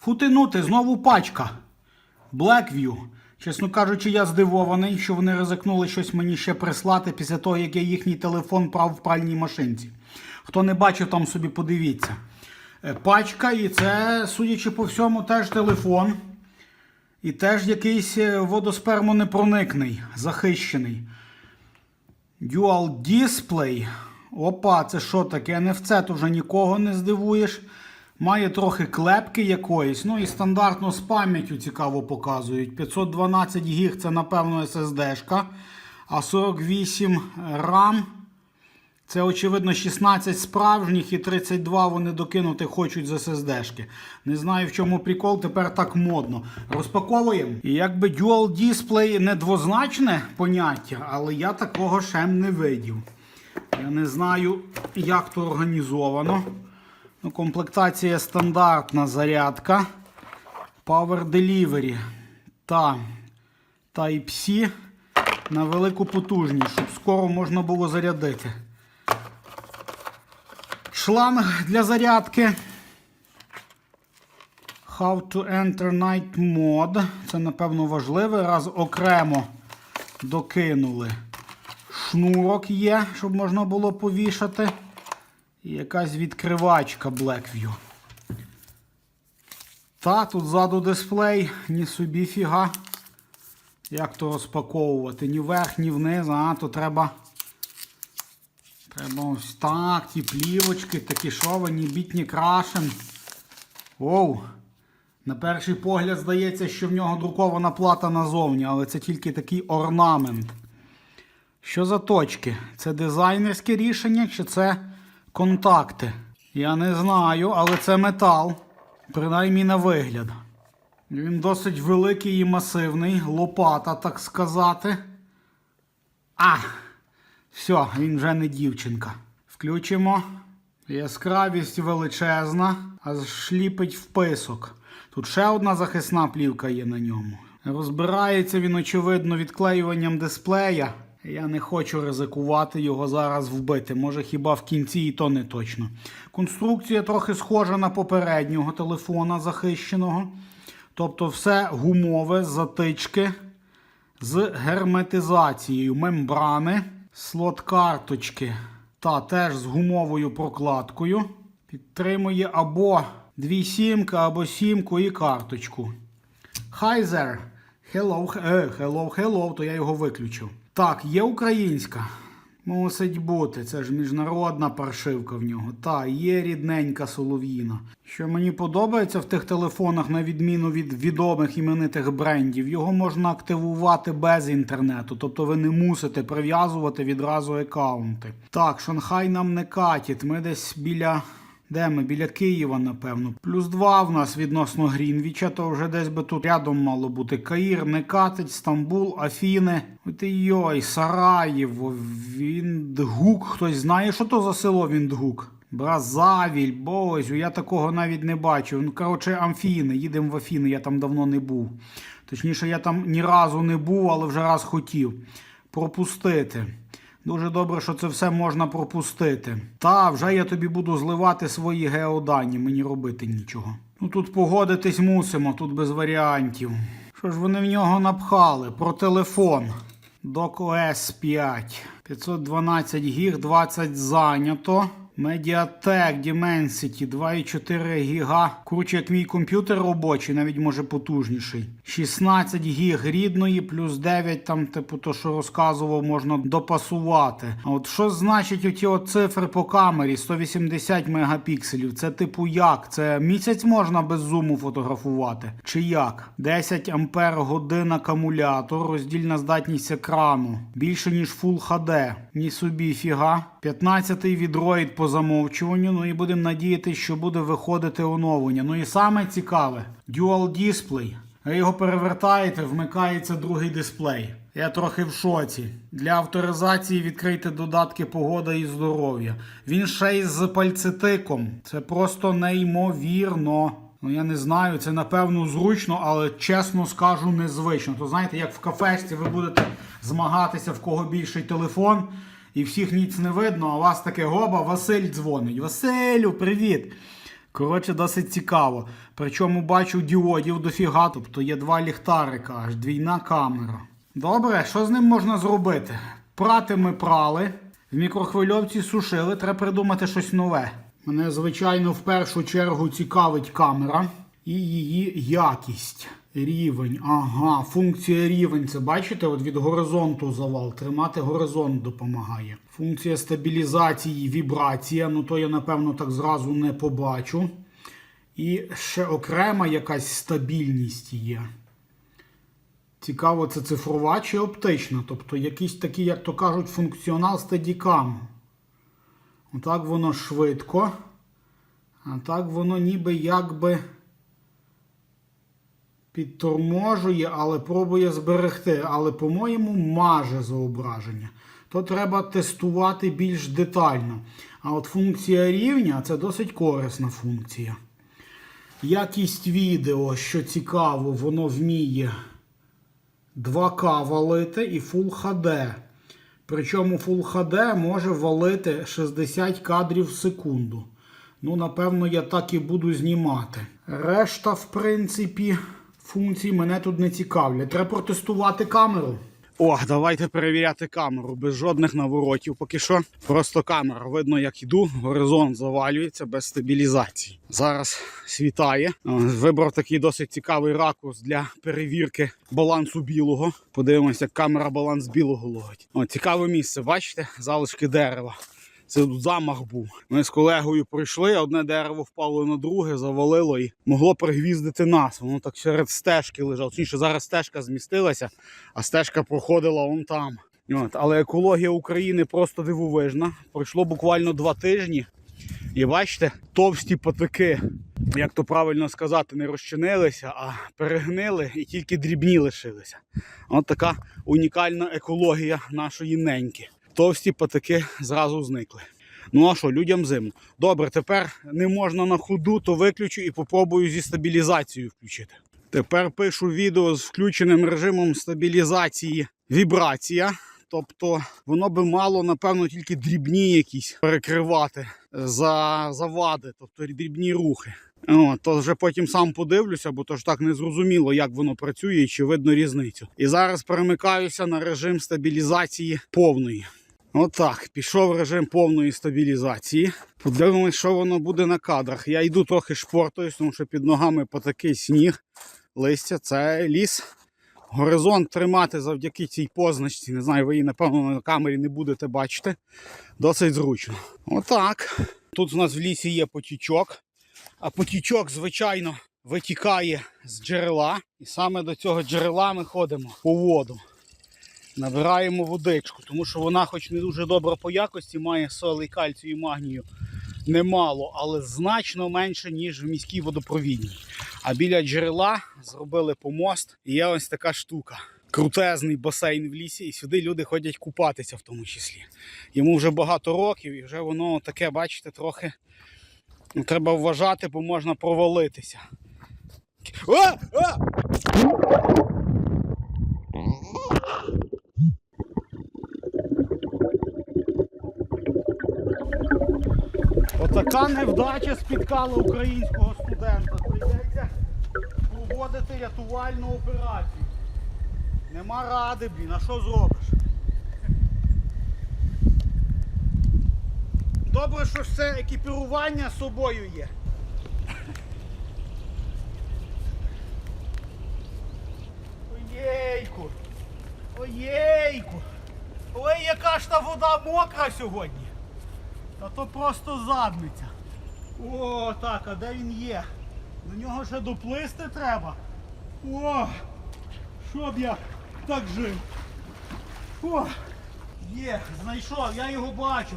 Футинути, знову пачка. Blackview. Чесно кажучи, я здивований, що вони ризикнули щось мені ще прислати після того, як я їхній телефон прав в пральній машинці. Хто не бачив, там собі подивіться. Е, Пачка, і це, судячи по всьому, теж телефон. І теж якийсь е, водоспермонепроникний, захищений. Dual Display. Опа, це що таке? NFC, то вже нікого не здивуєш. Має трохи клепки якоїсь. Ну і стандартно з пам'яттю цікаво показують. 512 гіг це, напевно, SSD-шка. А 48 RAM. Це, очевидно, 16 справжніх і 32 вони докинути хочуть з SSD-шки. Не знаю, в чому прикол, тепер так модно. Розпаковуємо. І якби Dual Display не двозначне поняття, але я такого ще не видів. Я не знаю, як то організовано. Ну, комплектація стандартна зарядка. Power Delivery та Type-C на велику потужність, щоб скоро можна було зарядити. Шланг для зарядки. How to enter night mode. Це, напевно, важливе. Раз окремо докинули. Шнурок є, щоб можна було повішати. І якась відкривачка Blackview. Та, тут ззаду дисплей, ні собі фіга. Як то розпаковувати? Ні вверх, ні вниз, а то треба. Треба ось так, ті плівочки, такі шовані, бітні крашен. Оу. На перший погляд здається, що в нього друкована плата назовні, але це тільки такий орнамент. Що за точки? Це дизайнерське рішення чи це контакти? Я не знаю, але це метал. Принаймні на вигляд. Він досить великий і масивний, лопата, так сказати. А! Все, він вже не дівчинка. Включимо. Яскравість величезна, аж шліпить вписок. Тут ще одна захисна плівка є на ньому. Розбирається він, очевидно, відклеюванням дисплея. Я не хочу ризикувати його зараз вбити. Може хіба в кінці і то не точно. Конструкція трохи схожа на попереднього телефона захищеного. Тобто все гумове, затички з герметизацією мембрани, слот карточки та теж з гумовою прокладкою. Підтримує або дві сімки, або сімку і карточку. Хайзер. Hello, е, hello, hello, то я його виключив. Так, є українська. Мусить бути, це ж міжнародна паршивка в нього. Та, є рідненька солов'їна. Що мені подобається в тих телефонах, на відміну від відомих іменитих брендів, його можна активувати без інтернету, тобто ви не мусите прив'язувати відразу аккаунти. Так, Шанхай нам не катить. Ми десь біля. Де ми? Біля Києва, напевно. Плюс два в нас відносно Грінвіча, то вже десь би тут рядом мало бути. Каїр Некатить, Стамбул, Афіни. От йой, Сараєво, Віндгук. Хтось знає, що то за село Віндгук? Бразавіль, Бозю, я такого навіть не бачив. Ну, коротше, Амфіни, їдемо в Афіни, я там давно не був. Точніше, я там ні разу не був, але вже раз хотів пропустити. Дуже добре, що це все можна пропустити. Та вже я тобі буду зливати свої геодані, мені робити нічого. Ну тут погодитись мусимо, тут без варіантів. Що ж вони в нього напхали? Про телефон. Док OS 5. 512 гіг, 20 зайнято. Mediatek Dimensity 2,4 гіга. Круче, як мій комп'ютер робочий, навіть може потужніший. 16 гіг рідної, плюс 9, там, типу, то, що розказував, можна допасувати. А от що значить оті от цифри по камері? 180 мегапікселів. Це типу як? Це місяць можна без зуму фотографувати? Чи як? 10 ампер годин акумулятор, роздільна здатність екрану. Більше ніж Full HD. Ні собі фіга. 15-й відроїд по замовчуванню. Ну і будемо надіятися, що буде виходити оновлення. Ну і саме цікаве Dual Display. Ви його перевертаєте, вмикається другий дисплей. Я трохи в шоці. Для авторизації відкрийте додатки погода і здоров'я. Він ще й з пальцетиком. Це просто неймовірно. Ну я не знаю, це напевно зручно, але чесно скажу, незвично. То знаєте, як в кафешці ви будете змагатися, в кого більший телефон, і всіх ніц не видно, а у вас таке гоба, Василь дзвонить. Василю, привіт! Коротше, досить цікаво. Причому бачу діодів дофіга, тобто є два ліхтарика, аж двійна камера. Добре, що з ним можна зробити? Прати ми прали, в мікрохвильовці сушили, треба придумати щось нове. Мене, звичайно, в першу чергу цікавить камера і її якість. Рівень. Ага, функція рівень. Це бачите, от від горизонту завал. Тримати горизонт допомагає. Функція стабілізації, вібрація. Ну то я напевно так зразу не побачу. І ще окрема якась стабільність є. Цікаво, це цифрова чи оптична. Тобто якийсь такий, як то кажуть, функціонал Steadicam. Отак воно швидко. А так воно ніби якби підторможує, але пробує зберегти. Але, по-моєму, маже зображення. То треба тестувати більш детально. А от функція рівня це досить корисна функція. Якість відео, що цікаво, воно вміє 2К валити і Full HD. Причому Full HD може валити 60 кадрів в секунду. Ну, напевно, я так і буду знімати. Решта, в принципі, функцій мене тут не цікавлять. Треба протестувати камеру. О, давайте перевіряти камеру без жодних наворотів. Поки що просто камера. Видно, як іду, горизонт завалюється без стабілізації. Зараз світає. Е, Вибрав такий досить цікавий ракурс для перевірки балансу білого. Подивимося, як камера баланс білого ловить. О, цікаве місце, бачите? Залишки дерева. Це замах був. Ми з колегою прийшли, одне дерево впало на друге, завалило і могло пригвіздити нас. Воно так серед стежки лежало. Точніше, зараз стежка змістилася, а стежка проходила вон там. От. Але екологія України просто дивовижна. Пройшло буквально два тижні. І бачите, товсті патики, як то правильно сказати, не розчинилися, а перегнили і тільки дрібні лишилися. От така унікальна екологія нашої неньки. Товсті патики зразу зникли. Ну а що, людям зимно. Добре, тепер не можна на ходу, то виключу і попробую зі стабілізацією включити. Тепер пишу відео з включеним режимом стабілізації вібрація. Тобто воно би мало, напевно, тільки дрібні якісь перекривати за завади, тобто дрібні рухи. О, то вже потім сам подивлюся, бо то ж так не зрозуміло, як воно працює і чи видно різницю. І зараз перемикаюся на режим стабілізації повної. Отак, пішов режим повної стабілізації. Подивимось, що воно буде на кадрах. Я йду трохи шпортуюсь, тому що під ногами потакий сніг, листя це ліс. Горизонт тримати завдяки цій позначці. Не знаю, ви її, напевно, на камері не будете бачити. Досить зручно. Отак. Тут у нас в лісі є потічок. А потічок, звичайно, витікає з джерела. І саме до цього джерела ми ходимо по воду. Набираємо водичку, тому що вона, хоч не дуже добра по якості, має соли, кальцію і магнію немало, але значно менше, ніж в міській водопровідній. А біля джерела зробили помост, і є ось така штука. Крутезний басейн в лісі, і сюди люди ходять купатися в тому числі. Йому вже багато років, і вже воно таке, бачите, трохи ну, треба вважати, бо можна провалитися. А! А! Отака невдача спіткала українського студента. Прийдеться проводити рятувальну операцію. Нема ради, блін, а що зробиш? Добре, що все екіпірування з собою є. Оєйку! Оєйку! Ой, яка ж та вода мокра сьогодні! Та то просто задниця. О, так, а де він є? До нього ще доплисти треба. О! Щоб я так жив. О! Є, знайшов, я його бачу.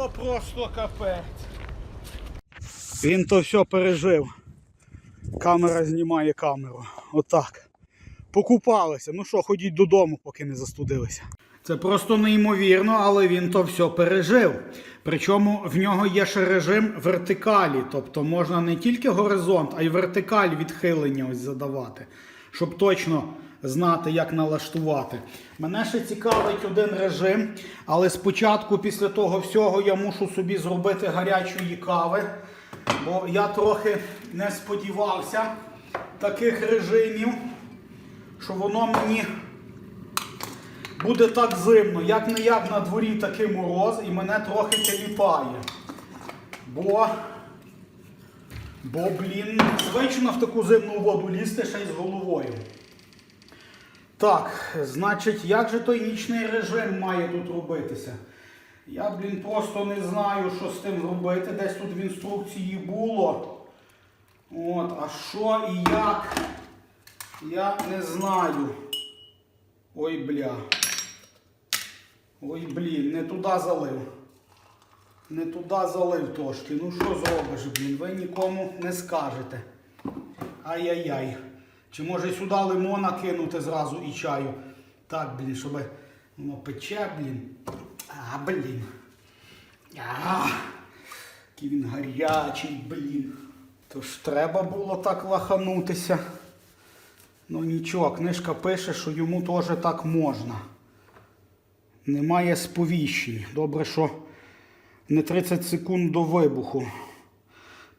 То просто капець. Він то все пережив. Камера знімає камеру. Отак. Покупалися. Ну що, ходіть додому, поки не застудилися. Це просто неймовірно, але він то все пережив. Причому в нього є ще режим вертикалі, тобто можна не тільки горизонт, а й вертикаль відхилення ось задавати, щоб точно знати, як налаштувати. Мене ще цікавить один режим, але спочатку, після того всього, я мушу собі зробити гарячої кави, бо я трохи не сподівався таких режимів, що воно мені буде так зимно, як не як на дворі такий мороз, і мене трохи теліпає. Бо, бо, блін, звично в таку зимну воду лізти ще й з головою. Так, значить, як же той нічний режим має тут робитися? Я, блін, просто не знаю, що з тим робити. Десь тут в інструкції було. От, а що і як, я не знаю. Ой, бля. Ой, блін, не туди залив. Не туди залив трошки. Ну що зробиш, блін? Ви нікому не скажете. Ай-яй-яй. Чи може сюди лимона кинути зразу і чаю? Так, блін, щоб воно пече, блін. А, блін. Який він гарячий, блін. Тож треба було так лаханутися. Ну нічого, книжка пише, що йому теж так можна. Немає сповіщень. Добре, що не 30 секунд до вибуху.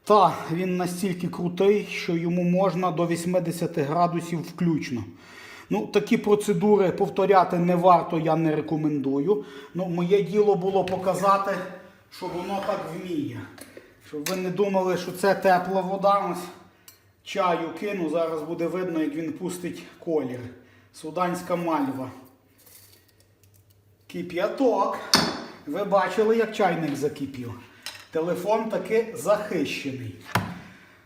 Та, він настільки крутий, що йому можна до 80 градусів включно. Ну, такі процедури повторяти не варто, я не рекомендую. Ну, моє діло було показати, що воно так вміє. Щоб ви не думали, що це тепла вода. Ось чаю кину, зараз буде видно, як він пустить колір. Суданська мальва. Кип'яток. Ви бачили, як чайник закипів. Телефон таки захищений.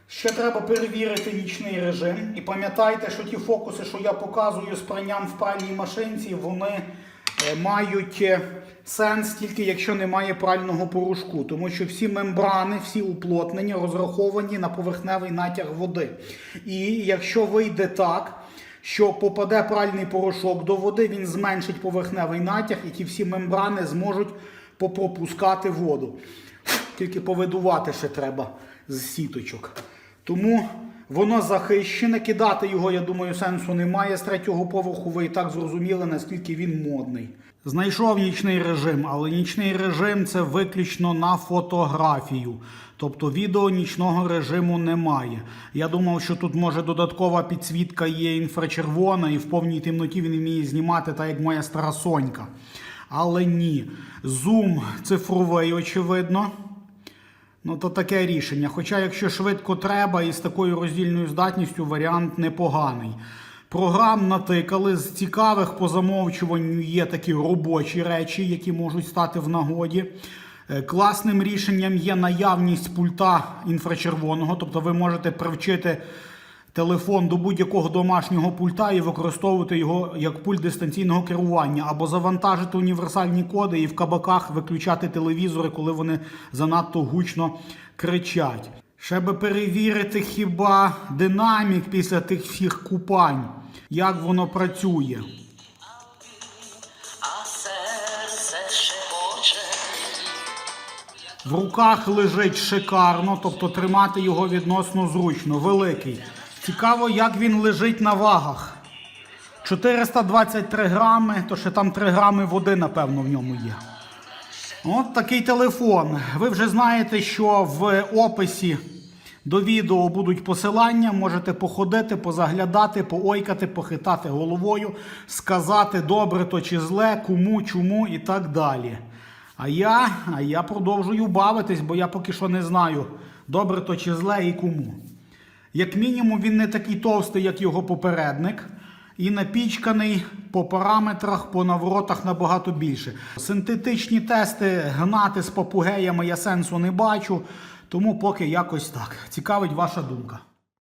Ще треба перевірити нічний режим. І пам'ятайте, що ті фокуси, що я показую з пранням в пральній машинці, вони е, мають е, сенс тільки якщо немає прального порошку. Тому що всі мембрани, всі уплотнення розраховані на поверхневий натяг води. І якщо вийде так, що попаде пральний порошок до води, він зменшить поверхневий натяг, і ті всі мембрани зможуть попропускати воду. Тільки повидувати ще треба з сіточок. Тому воно захищене. Кидати його, я думаю, сенсу немає. З третього поверху ви і так зрозуміли, наскільки він модний. Знайшов нічний режим, але нічний режим це виключно на фотографію. Тобто відео нічного режиму немає. Я думав, що тут може додаткова підсвітка є інфрачервона, і в повній темноті він вміє знімати, так як моя стара Сонька. Але ні. Зум цифровий, очевидно. Ну, то таке рішення. Хоча, якщо швидко треба і з такою роздільною здатністю, варіант непоганий. Програм натикали з цікавих по замовчуванню є такі робочі речі, які можуть стати в нагоді. Е, Класним рішенням є наявність пульта інфрачервоного, тобто ви можете привчити телефон до будь-якого домашнього пульта і використовувати його як пульт дистанційного керування, або завантажити універсальні коди і в кабаках виключати телевізори, коли вони занадто гучно кричать. Ще би перевірити хіба динамік після тих всіх купань, як воно працює. В руках лежить шикарно, тобто тримати його відносно зручно, великий. Цікаво, як він лежить на вагах. 423 грами, то ще там 3 грами води, напевно, в ньому є. От такий телефон. Ви вже знаєте, що в описі до відео будуть посилання. Можете походити, позаглядати, поойкати, похитати головою, сказати добре то чи зле, кому, чому і так далі. А я, а я продовжую бавитись, бо я поки що не знаю, добре то чи зле і кому. Як мінімум, він не такий товстий, як його попередник, і напічканий по параметрах, по наворотах набагато більше. Синтетичні тести гнати з папугеями я сенсу не бачу, тому поки якось так. Цікавить ваша думка.